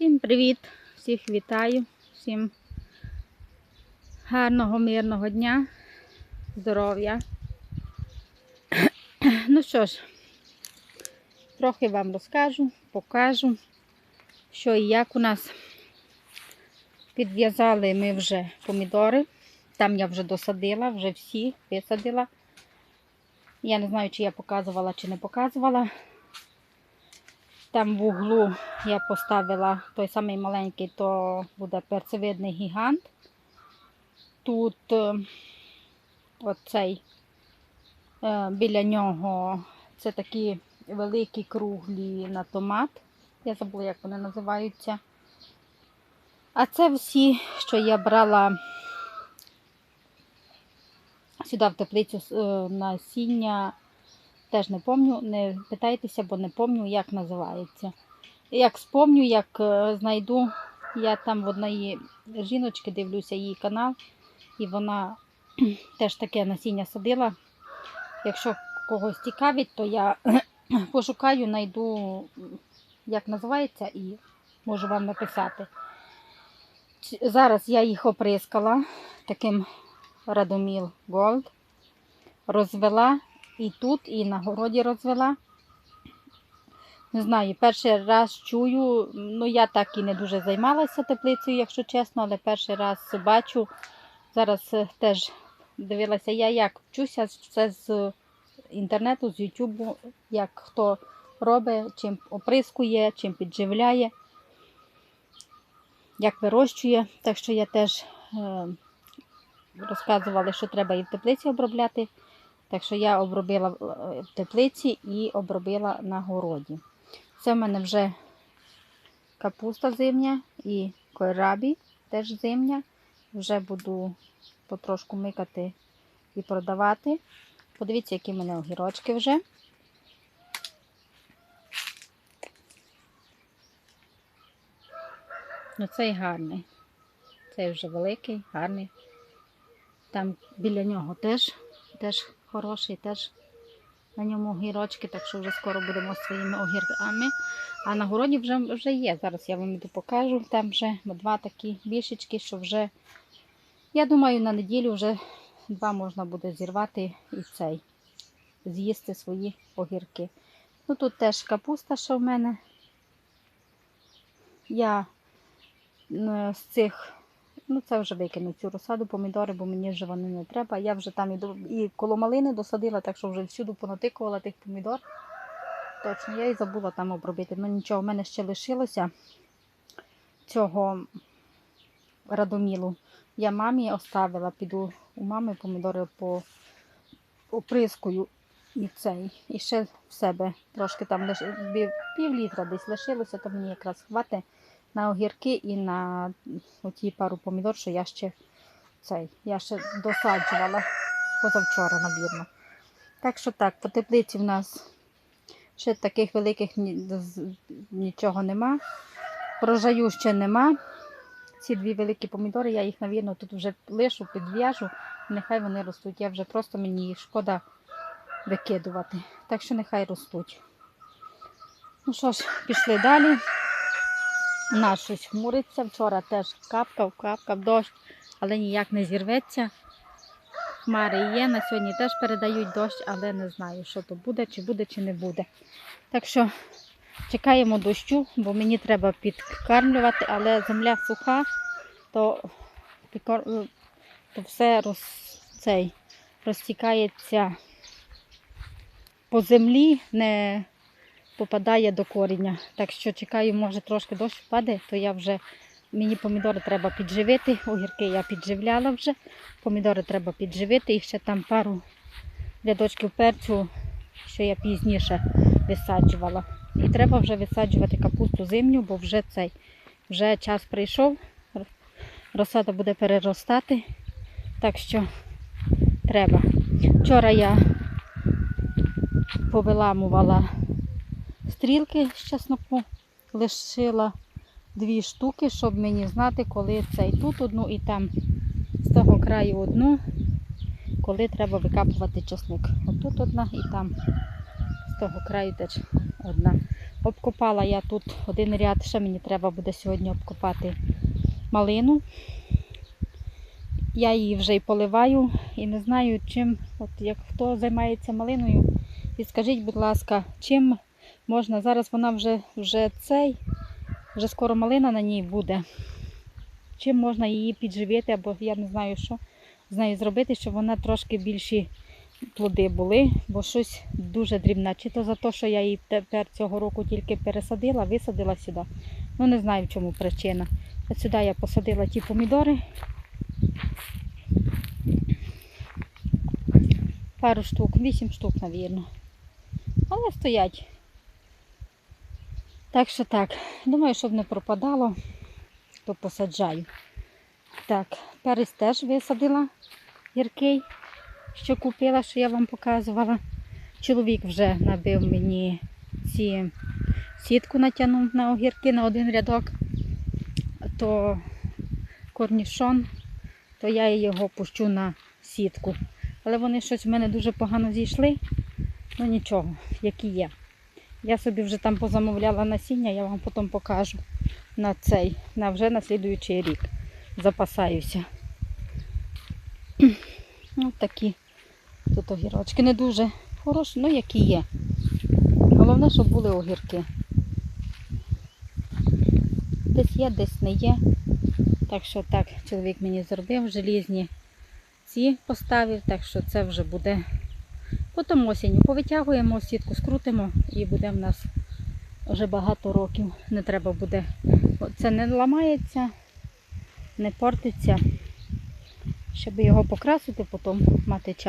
Всім привіт! Всіх вітаю, всім гарного, мирного дня, здоров'я. Ну що ж, трохи вам розкажу, покажу, що і як у нас підв'язали ми вже помідори. Там я вже досадила, вже всі висадила. Я не знаю, чи я показувала, чи не показувала. Там в углу я поставила той самий маленький, то буде перцевидний гігант. Тут е, оцей е, біля нього це такі великі круглі на томат. Я забула, як вони називаються. А це всі, що я брала сюди в теплицю е, насіння. Теж не помню, не питайтеся, бо не помню, як називається. Як спомню, як е, знайду, я там в одної жіночки дивлюся її канал, і вона теж таке насіння садила. Якщо когось цікавить, то я пошукаю, знайду, як називається, і можу вам написати. Зараз я їх оприскала таким Радоміл Gold, розвела і тут, і на городі розвела. Не знаю, перший раз чую, ну я так і не дуже займалася теплицею, якщо чесно, але перший раз бачу. Зараз е, теж дивилася я, як вчуся все з інтернету, з Ютубу, як хто робить, чим оприскує, чим підживляє, як вирощує. Так що я теж е, розказувала, що треба і в теплиці обробляти. Так що я обробила е, в теплиці і обробила на городі. Це в мене вже капуста зимня і койрабі теж зимня. Вже буду потрошку микати і продавати. Подивіться, які в мене огірочки вже. Ну, цей гарний. Цей вже великий, гарний. Там біля нього теж, теж хороший, теж на ньому огірочки, так що вже скоро будемо своїми огірками. А на городі вже, вже є. Зараз я вам іду покажу. Там вже два такі більшечки, що вже, я думаю, на неділю вже два можна буде зірвати і цей, з'їсти свої огірки. Ну тут теж капуста, що в мене. Я з цих Ну, це вже викину цю розсаду помідори, бо мені вже вони не треба. Я вже там і, до- і коло малини досадила, так що вже всюди понатикувала тих помідор. Точно, я і забула там обробити. Ну нічого, в мене ще лишилося цього радомілу. Я мамі оставила, піду у мами помідори по оприскую і цей. І ще в себе трошки там лиш... пів, літра десь лишилося, то мені якраз хватить на огірки і на оті пару помідор, що я ще цей, я ще досаджувала позавчора, навірно. Так що так, по теплиці в нас ще таких великих нічого нема. Врожаю ще нема. Ці дві великі помідори, я їх, навірно, тут вже лишу, підв'яжу, нехай вони ростуть. Я вже просто мені їх шкода викидувати. Так що нехай ростуть. Ну що ж, пішли далі. У нас щось хмуриться. Вчора теж капкав, капкав дощ, але ніяк не зірветься. Хмари є. На сьогодні теж передають дощ, але не знаю, що то буде, чи буде, чи не буде. Так що чекаємо дощу, бо мені треба підкармлювати, але земля суха, то, то все роз... цей, розтікається по землі, не попадає до коріння. Так що чекаю, може трошки дощ впаде, то я вже мені помідори треба підживити. Огірки я підживляла вже. Помідори треба підживити. І ще там пару рядочків перцю, що я пізніше висаджувала. І треба вже висаджувати капусту зимню, бо вже цей вже час прийшов. Розсада буде переростати. Так що треба. Вчора я повиламувала стрілки з чесноку, лишила дві штуки, щоб мені знати, коли цей тут одну і там з того краю одну, коли треба викапувати чесник. Отут одна і там з того краю теж одна. Обкопала я тут один ряд, ще мені треба буде сьогодні обкопати малину. Я її вже й поливаю і не знаю, чим, от як хто займається малиною, і скажіть, будь ласка, чим можна, зараз вона вже, вже цей, вже скоро малина на ній буде. Чим можна її підживити, або я не знаю, що з нею зробити, щоб вона трошки більші плоди були, бо щось дуже дрібне. Чи то за те, що я її тепер цього року тільки пересадила, висадила сюди. Ну не знаю, в чому причина. От сюди я посадила ті помідори. Пару штук, вісім штук, навірно. Але стоять. Так що так. Думаю, щоб не пропадало, то посаджаю. Так, перець теж висадила гіркий, що купила, що я вам показувала. Чоловік вже набив мені ці сітку натягнув на огірки на один рядок, то корнішон, то я його пущу на сітку. Але вони щось в мене дуже погано зійшли. Ну нічого, які є. Я собі вже там позамовляла насіння, я вам потім покажу на цей, на вже на слідуючий рік. Запасаюся. Ось такі тут огірочки. Не дуже хороші, ну які є. Головне, щоб були огірки. Десь є, десь не є. Так що так, чоловік мені зробив, желізні ці поставив, так що це вже буде потім осінню. Повитягуємо сітку, скрутимо і буде в нас вже багато років. Не треба буде. Це не ламається, не портиться. Щоб його покрасити, потім мати час.